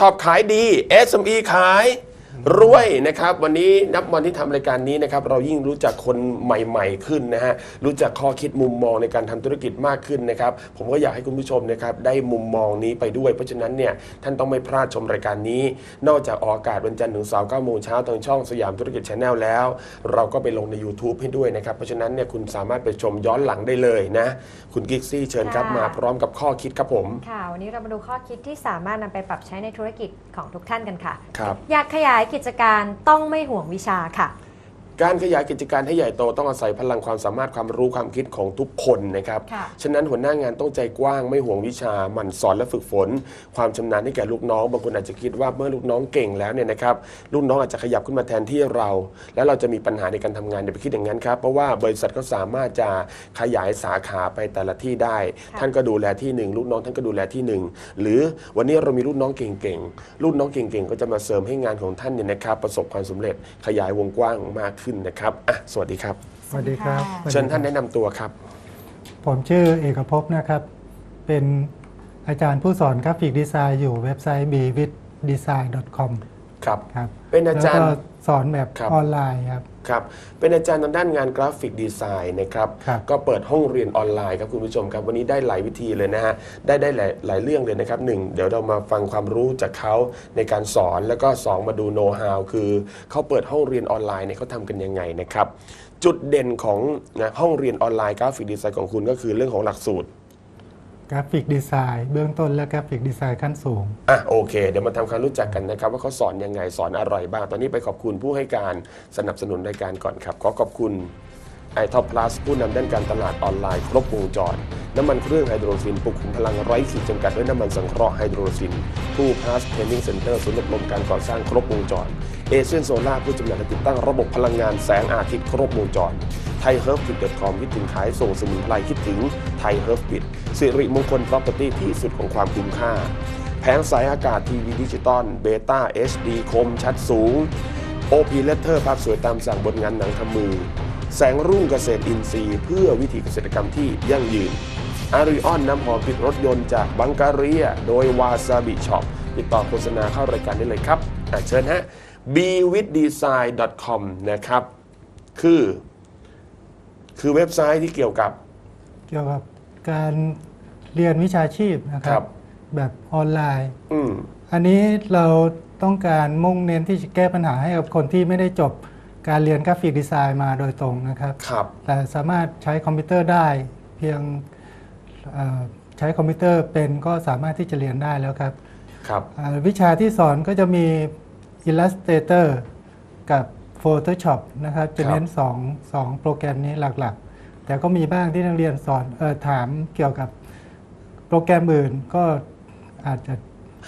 ท็อปขายดี SME ขาย รวยนะครับวันนี้นับวันที่ทำรายการนี้นะครับเรายิ่งรู้จักคนใหม่ ๆ ขึ้นนะฮะรู้จักข้อคิดมุมมองในการทำธุรกิจมากขึ้นนะครับผมก็อยากให้คุณผู้ชมนะครับได้มุมมองนี้ไปด้วย เพราะฉะนั้นเนี่ยท่านต้องไม่พลาดชมรายการนี้ นอกจากออกอากาศวันจันทร์ถึงเสาร์9โมงเช้าทางช่องสยามธุรกิจชาแนลแล้ว เราก็ไปลงใน YouTube ให้ด้วยนะครับเพราะฉะนั้นเนี่ยคุณสามารถไปชมย้อนหลังได้เลยนะคุณกิกซี่เชิญครับค่ะ มาพร้อมกับข้อคิดครับผม ค่ะ วันนี้เรามาดูข้อคิดที่สามารถนำไปปรับใช้ในธุรกิจของทุกท่านกันค่ะ ครับ อยากขยายกิจการต้องไม่ห่วงวิชาค่ะ การขยายกิจการให้ใหญ่โตต้องอาศัยพลังความสามารถความรู้ความคิดของทุกคนนะครับ ค่ะฉะนั้นหัวหน้างานต้องใจกว้างไม่ห่วงวิชาหมั่นสอนและฝึกฝน ความชำนาญให้แก่ลูกน้อง บางคนอาจจะคิดว่าเมื่อลูกน้องเก่งแล้วเนี่ยนะครับลูกน้องอาจจะขยับขึ้นมาแทนที่เรา แล้วเราจะมีปัญหาในการทำงานอย่าไปคิดอย่างนั้นครับเพราะว่าบริษัทก็สามารถจะขยายสาขาไปแต่ละที่ได้ค่ะท่านก็ดูแลที่หนึ่งลูกน้องท่านก็ดูแลที่หนึ่งหรือวันนี้เรามีลูกน้องเก่งๆลูกน้องเก่งๆ ก็จะมาเสริมให้งานของท่านเนี่ยนะครับประสบความสำเร็จขยายวงกว้างมากขึ้นนะครับอะสวัสดีครับสวัสดีครับสวัสดีค่ะสวัสดีเชิญท่านครับแนะนำตัวครับ ผมชื่อเอกภพนะครับ เป็นอาจารย์ผู้สอนกราฟิกดีไซน์อยู่เว็บไซต์ b w i t d e s i g n c o m ครับ ครับเป็นอาจารย์แล้วก็สอนแบบครับ ออนไลน์ครับ ครับ เป็นอาจารย์ทางด้านงานกราฟิกดีไซน์นะครับ ครับ ก็เปิดห้องเรียนออนไลน์ครับคุณผู้ชมครับ วันนี้ได้หลายวิธีเลยนะฮะ ได้ได้หลายหลายเรื่องเลยนะครับหนึ่งเดี๋ยวเรามาฟังความรู้จากเขาในการสอน แล้วก็สองมาดูโน้ตฮาวคือเขาเปิดห้องเรียนออนไลน์เนี่ยเขาทำกันยังไงนะครับ จุดเด่นของนะห้องเรียนออนไลน์กราฟิกดีไซน์ของคุณก็คือเรื่องของหลักสูตร กราฟิกดีไซน์เบื้องต้นและกราฟิกดีไซน์ขั้นสูง อะโอเค เดี๋ยวมาทำความรู้จักกันนะครับ ว่าเขาสอนยังไงสอนอะไรบ้าง ตอนนี้ไปขอบคุณผู้ให้การสนับสนุนรายการก่อนครับ ขอขอบคุณไอท็อปพลัสผู้นำด้านการตลาดออนไลน์ครบวงจร น้ำมันเครื่องไฮโดรซินปลุกขุมพลังไร้ขีดจำกัดด้วยน้ำมันสังเคราะห์ไฮโดรซินผู้พลัสเทรนนิ่งเซ็นเตอร์ศูนย์อบรมการก่อสร้างครบวงจรเอเชียนโซล่าผู้จำหน่ายและติดตั้งระบบพลังงานแสงอาทิตย์ครบวงจร ไทยเฮิร์ฟบิดคอมคิดถึงขายส่งสมุนไพรคิดถึงไทยเฮิร์ฟบิดสิริมงคล property ที่สุดของความคุ้มค่า แผงสายอากาศทีวีดิจิตอลเบต้า HD คม ชัดสูง OP Letter ภาพสวยตามสั่งบนงานหนังทำมือ แสงรุ่งเกษตรอินทรีย์ เพื่อวิถีเกษตรกรรมที่ยั่งยืนอาริออนน้ำหอมติดรถยนต์จากบังการีย โดยวาซาบิช็อปติดต่อโฆษณาเข้ารายการได้เลยครับเชิญฮะ b w i t h d e s i g n c o m นะครับ คือ คือเว็บไซต์ที่เกี่ยวกับ เกี่ยวกับการเรียนวิชาชีพนะคครัรับ บ แบบออนไลน์ อืม อันนี้เราต้องการมุ่งเน้นที่จะแก้ปัญหาให้กับคนที่ไม่ได้จบการเรียนกราฟิกดีไซน์มาโดยตรงนะครับ ครับ แต่สามารถใช้คอมพิวเตอร์ได้เพียงเอ่อใช้คอมพิวเตอร์เป็นก็สามารถที่จะเรียนได้แล้วครับครับ อ่าวิชาที่สอนก็จะมี Illustrator กับ Photoshop นะครับจะครับเน้นสองสองโปรแกรมนี้หลักๆ แต่ก็มีบ้างที่นักเรียนสอนเออถามเกี่ยวกับโปรแกรมอื่นก็อาจจะ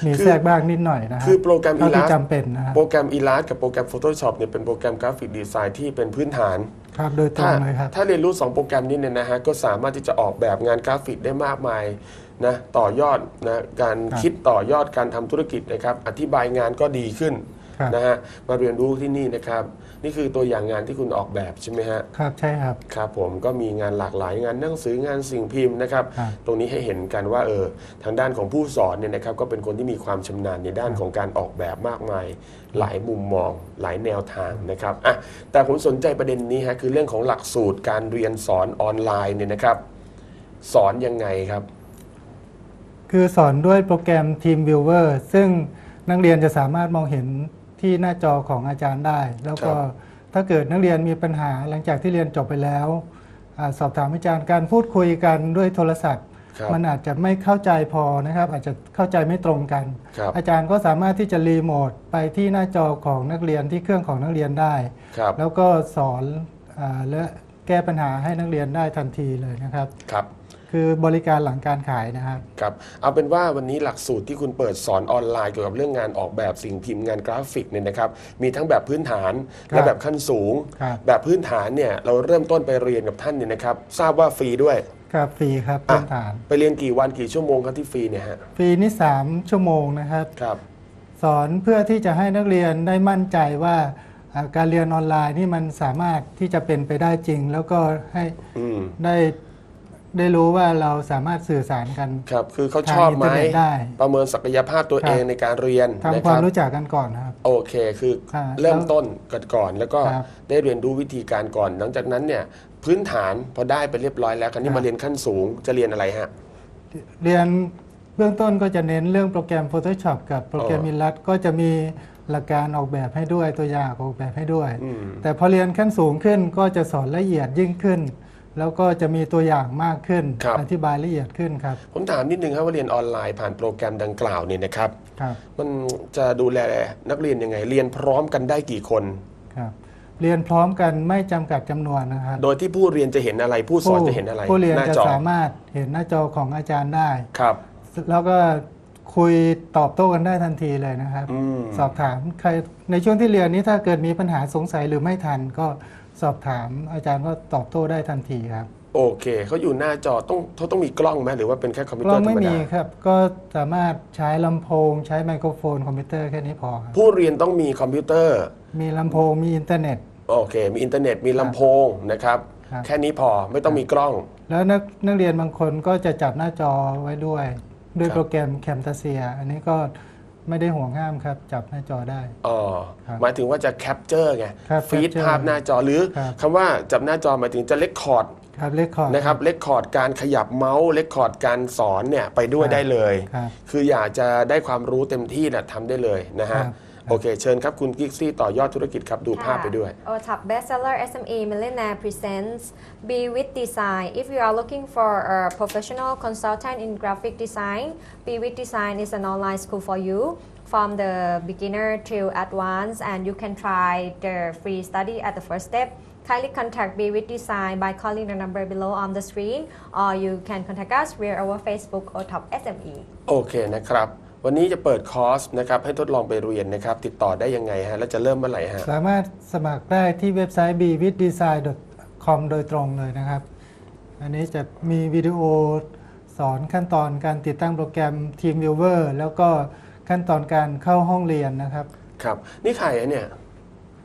มีคือแทรกบ้างนิดหน่อยนะครัคือโปรแกรมเท่าที่ Illustrator จำเป็นนะครับโปรแกรม Illustrator กับโปรแกรม Photoshop เนี่ยเป็นโปรแกรมกราฟิกดีไซน์ที่เป็นพื้นฐานครับโดยตรถ้างเลยครับถ้าเรียนรู้ 2 โปรแกรมนี้เนี่ยนะฮะก็สามารถที่จะออกแบบงานกราฟิกได้มากมายนะต่อยอดนะการครับคิดต่อยอดการทำธุรกิจนะครับอธิบายงานก็ดีขึ้น ครับนะฮะมาเรียนรู้ที่นี่นะครับ นี่คือตัวอย่างงานที่คุณออกแบบใช่ไหมฮะครับใช่ครับ ครับผมก็มีงานหลากหลายงานหนังสืองานสิ่งพิมพ์นะครับ ครับ ตรงนี้ให้เห็นกันว่าเออทางด้านของผู้สอนเนี่ยนะครับก็เป็นคนที่มีความชำนาญในด้านของการออกแบบมากมาย หลายมุมมอง หลายแนวทางนะครับอะแต่ผมสนใจประเด็นนี้ฮะคือเรื่องของหลักสูตรการเรียนสอนออนไลน์เนี่ยนะครับ สอนยังไงครับ คือสอนด้วยโปรแกรม Team Viewer ซึ่งนักเรียนจะสามารถมองเห็น ที่หน้าจอของอาจารย์ได้ แล้วก็ครับถ้าเกิดนักเรียนมีปัญหาหลังจากที่เรียนจบไปแล้วอาสอบถามอาจารย์การพูดคุยกันด้วยโทรศัพท์ครับมันอาจจะไม่เข้าใจพอนะครับ อาจจะเข้าใจไม่ตรงกันครับอาจารย์ก็สามารถที่จะรีโมทไปที่หน้าจอของนักเรียนที่เครื่องของนักเรียนได้ครับแล้วก็สอนอาและแก้ปัญหาให้นักเรียนได้ทันทีเลยนะครับครับ คือบริการหลังการขายนะครับ ครับ เอาเป็นว่าวันนี้หลักสูตรที่คุณเปิดสอนออนไลน์เกี่ยวกับเรื่องงานออกแบบสิ่งพิมพ์งานกราฟิกเนี่ยนะครับ มีทั้งแบบพื้นฐานครับและแบบขั้นสูง ครับแบบพื้นฐานเนี่ยเราเริ่มต้นไปเรียนกับท่านเนี่ยนะครับ ทราบว่าฟรีด้วย ครับฟรีครับอะ พื้นฐาน ไปเรียนกี่วันกี่ชั่วโมงครับที่ฟรีเนี่ยฮะ ฟรีนี่ 3 ชั่วโมงนะครับ ครับ สอนเพื่อที่จะให้นักเรียนได้มั่นใจว่าอ่าการเรียนออนไลน์นี่มันสามารถที่จะเป็นไปได้จริง แล้วก็ให้อืม ได้ ได้รู้ว่าเราสามารถสื่อสารกัน ครับ คือเขาทางชอบอินไหมเทอร์เน็ตได้ประเมินศักยภาพตัวครับ เองในการเรียนนะทำคความรับรู้จักกันก่อนนะครับ โอเค คือครับเริ่มต้นกันก่อนแล้วก็ครับได้เรียนรู้วิธีการก่อน หลังจากนั้นเนี่ยพื้นฐานพอได้ไปเรียบร้อยแล้วคราวนี้ครับ มาเรียนขั้นสูงจะเรียนอะไรฮะ เรียนเบื้องต้นก็จะเน้นเรื่องโปรแกรม Photoshop กับโปรแกรม อ๋อ Illustrator ก็จะมีหลักการออกแบบให้ด้วยตัวอย่างออกแบบให้ด้วย อืม แต่พอเรียนขั้นสูงขึ้นก็จะสอนละเอียดยิ่งขึ้น แล้วก็จะมีตัวอย่างมากขึ้นครับอธิบายละเอียดขึ้นครับ ผมถามนิดนึงครับว่าเรียนออนไลน์ผ่านโปรแกรมดังกล่าวเนี่ยนะครับครับมันจะดูแลนักเรียนยังไง เรียนพร้อมกันได้กี่คนครับเรียนพร้อมกันไม่จำกัดจำนวนนะครับ โดยที่ผู้เรียนจะเห็นอะไรผู้สอนจะเห็นอะไร ผู้เรียนหน้าจะจอสามารถเห็นหน้าจอของอาจารย์ได้ครับ แล้วก็คุยตอบโต้กันได้ทันทีเลยนะครับอืมสอบถามใครในช่วงที่เรียนนี้ถ้าเกิดมีปัญหาสงสัยหรือไม่ทันก็ สอบถามอาจารย์ก็ตอบโต้ได้ทันทีครับโอเคเขาอยู่หน้าจอต้องเขาต้องมีกล้องไหมหรือว่าเป็นแค่คอมพิวกเตล้อองร์ธรไม่รมมีดาครับ ก็สามารถใช้ลำโพง ใช้ไมโครโฟนคอมพิวเตอร์แค่นี้พอครับผู้เรียนต้องมีคอมพิวเตอร์ มีลำโพงมีอินเทอร์เน็ต โอเค มีอินเทอร์เน็ตมีลำโพงนะครับ ครับ แค่นี้พอไม่ต้องมีกล้อง แล้วนักนักเรียนบางคนก็จะจับหน้าจอไว้ด้วย ด้วยครับ โปรแกรมแคมตาเซีย อันนี้ก็ ไม่ได้ห่วงห้ามครับ จับหน้าจอได้ อ๋อครับหมายถึงว่าจะแคปเจอร์ไงครับฟีด capture ภาพหน้าจอหรือครับ คำว่าจับหน้าจอหมายถึงจะเลคคอร์ดครับเลคคอร์ด นะครับเลคคอร์ดการขยับเมาส์เลคคอร์ดการสอนเนี่ยไปด้วยครับได้เลย ครับคืออยากจะได้ความรู้เต็มที่นะทำได้เลยนะฮะครับ โอเค เชิญครับ คุณกิกซี่ต่อยอดธุรกิจครับ ดูภาพไปด้วยค่ะ Our top bestseller SME Millionaire presents Be with Design. If you are looking for a professional consultant in graphic design, Be with Design is an online school for you. From the beginner to advanced, and you can try the free study at the first step. Kindly contact Be with Design by calling the number below on the screen, or you can contact us via our Facebook or top SME. โอเคนะครับ วันนี้จะเปิดคอร์สนะครับให้ทดลองไปเรียนนะครับ ติดต่อได้ยังไงฮะ แล้วจะเริ่มเมื่อไหร่ฮะ สามารถสมัครได้ที่เว็บไซต์ b w i t d e s i g n c o m โดยตรงเลยนะครับ อันนี้จะมีวิดีโอสอนขั้นตอนการติดตั้งโปรแกรม TeamViewer แล้วก็ขั้นตอนการเข้าห้องเรียนนะครับ ครับ นี่ใครอะเนี่ย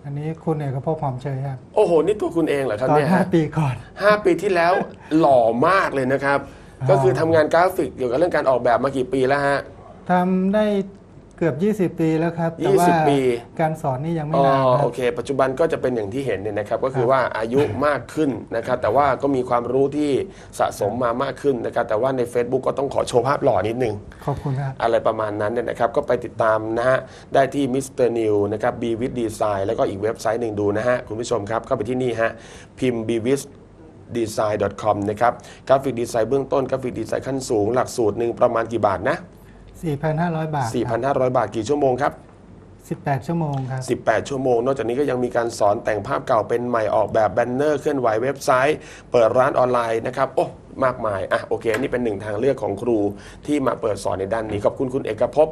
อันนี้คุณเอกภพหอมเชยครับ โอ้โห นี่ตัวคุณเองเหรอครับตอน เนี่ยฮะ5 ปีก่อน ห้าปีที่แล้ว หล่อมากเลยนะครับอ๋อก็คือทำงานกราฟิกเกี่ยวกับเรื่องการออกแบบมากี่ปีแล้วฮะ ทำได้เกือบ 20 ปีแล้วครับ แต่ว่า20ปี การสอนนี่ยังไม่อ๋อนานคโอรับเค ปัจจุบันก็จะเป็นอย่างที่เห็นเนี่ยนะครับ ก็คือครับว่าอายุมากขึ้นนะครับ แต่ว่าก็มีความรู้ที่สะสมมามากขึ้นนะครับ แต่ว่าใน Facebook ก็ต้องขอโชว์ภาพหล่อนิดนึง ขอบคุณครับ อะไรประมาณนั้นเนี่ยนะครับ ก็ไปติดตามนะฮะ ได้ที่ Mr. New นะครับ b w i t Design แล้วก็อีกเว็บไซต์หนึ่งดูนะฮะ คุณผู้ชมครับ เข้าไปที่นี่ฮะ พิมพ์ b w i t design.com นะครับ กราฟิกดีไซน์เบื้องต้น กราฟิกดีไซน์ขั้นสูง หลักสูตรหนึ่งประมาณกี่บาทนะ 4,500 บาทครับ4,500 บาทกี่ชั่วโมงครับ 18 ชั่วโมงครับ 18 ชั่วโมง นอกจากนี้ก็ยังมีการสอนแต่งภาพเก่าเป็นใหม่ออกแบบแบนเนอร์เคลื่อนไหวเว็บไซต์ เปิดร้านออนไลน์นะครับ โอ้ มากมาย อะ โอเคอันนี่เป็นหนึ่งทางเลือกของครูที่มาเปิดสอนในด้านนี้ ขอบคุณคุณเอกภพ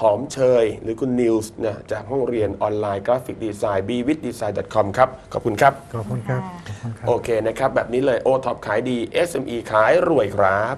หอมเชย หรือคุณนิวส์นะจากห้องเรียนออนไลน์กราฟิกดีไซน์ b w i t design com ครับ ขอบคุณครับ ขอบคุณครับขอบคุณครับโอเคนะครับ แบบนี้เลยโอท็อปขายดี SME ขายรวยครับ